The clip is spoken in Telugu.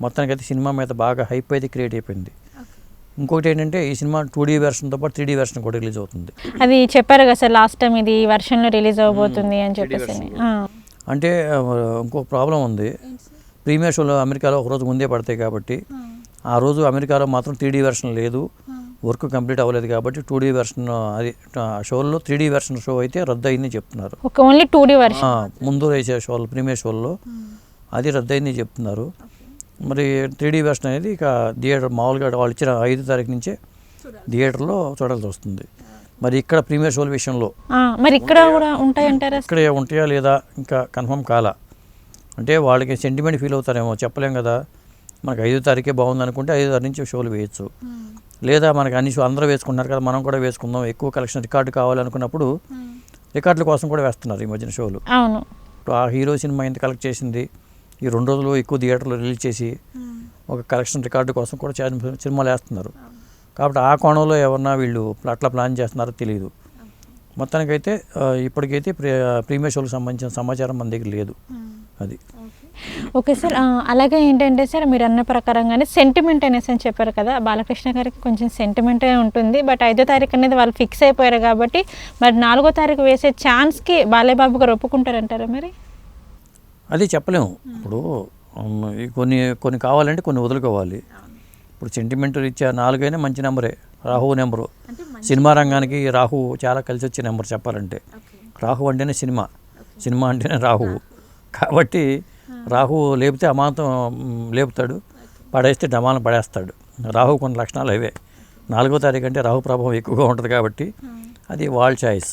మొత్తానికి అయితే సినిమా మీద బాగా హైప్ అయితే క్రియేట్ అయిపోయింది. ఇంకొకటి ఏంటంటే ఈ సినిమా టూ డీ వెర్షన్తో పాటు త్రీ డీ వెర్షన్ కూడా రిలీజ్ అవుతుంది. అది చెప్పారు కదా సార్ లాస్ట్ టైం ఇది version లో రిలీజ్ అవబోతుంది అని చెప్పేసి. ఆ. అంటే ఆ, ఇంకొక ప్రాబ్లం ఉంది. ప్రీమియర్ షోలో అమెరికాలో ఒక రోజు ముందే పడతాయి కాబట్టి ఆ రోజు అమెరికాలో మాత్రం త్రీ డీ వెర్షన్ లేదు. వర్క్ కంప్లీట్ అవ్వలేదు కాబట్టి టూ డీ వెర్షన్ అది ఆ షోల్లో త్రీ డీ వెర్షన్ షో అయితే రద్దు అయిందని చెప్తున్నారు. Okay only two D version ఆ, ముందు వేసే షోలు ప్రీమియర్ షోల్లో అది రద్దు అయిందని చెప్తున్నారు మరి త్రీ డీ వెర్షన్ అనేది ఇక థియేటర్ మామూలుగా వాళ్ళు ఇచ్చిన ఐదు తారీఖు నుంచే థియేటర్లో చూడాల్సి వస్తుంది. మరి ఇక్కడ ప్రీమియర్ షోల విషయంలో మరి ఇక్కడ కూడా ఉంటాయంటారా? ఇక్కడ ఉంటాయా లేదా ఇంకా కన్ఫర్మ్ కాలా? అంటే వాళ్ళకి సెంటిమెంట్ ఫీల్ అవుతారేమో చెప్పలేం కదా. మనకి ఐదో తారీఖే బాగుంది అనుకుంటే ఐదో తారీఖు నుంచి షోలు వేయచ్చు. లేదా మనకి అన్ని షో అందరూ వేసుకుంటున్నారు కదా మనం కూడా వేసుకుందాం ఎక్కువ కలెక్షన్ రికార్డు కావాలనుకున్నప్పుడు రికార్డుల కోసం కూడా వేస్తున్నారు ఈ మధ్యన షోలు. అవును. ఇప్పుడు ఆ హీరో సినిమా ఎంత కలెక్ట్ చేసింది ఈ రెండు రోజులు ఎక్కువ థియేటర్లో రిలీజ్ చేసి ఒక కలెక్షన్ రికార్డు కోసం కూడా సినిమాలు వేస్తున్నారు. కాబట్టి ఆ కోణంలో ఎవరన్నా వీళ్ళు అట్లా ప్లాన్ చేస్తున్నారో తెలియదు మొత్తానికైతే ఆ, ఇప్పటికైతే ప్రీ ప్రీమియర్ షోలకు సంబంధించిన సమాచారం మన దగ్గర లేదు. అది. ఓకే సార్ అలాగే ఏంటంటే సార్ మీరు అన్న ప్రకారంగానే సెంటిమెంట్ అనేసి అని చెప్పారు కదా బాలకృష్ణ గారికి కొంచెం సెంటిమెంటే ఉంటుంది బట్ ఐదో తారీఖు అనేది వాళ్ళు ఫిక్స్ అయిపోయారు కాబట్టి మరి నాలుగో తారీఖు వేసే ఛాన్స్కి బాలయ్యబాబు గారు ఒప్పుకుంటారంటారా మరి? అది చెప్పలేము. ఇప్పుడు కొన్ని కొన్ని కావాలంటే కొన్ని వదులుకోవాలి. ఇప్పుడు సెంటిమెంట్ రీత్యా నాలుగైనా మంచి నెంబరే. రాహు నెంబరు. సినిమా రంగానికి రాహు చాలా కలిసి వచ్చే నెంబర్ చెప్పాలంటే. రాహు అంటేనే సినిమా. సినిమా అంటేనే రాహు కాబట్టి రాహు లేపితే అమాంతం లేపుతాడు. పడేస్తే డమాలను పడేస్తాడు. రాహు కొన్ని లక్షణాలు అవే. నాలుగో తారీఖు అంటే రాహు ప్రభావం ఎక్కువగా ఉంటుంది కాబట్టి అది వాళ్ళ చాయిస్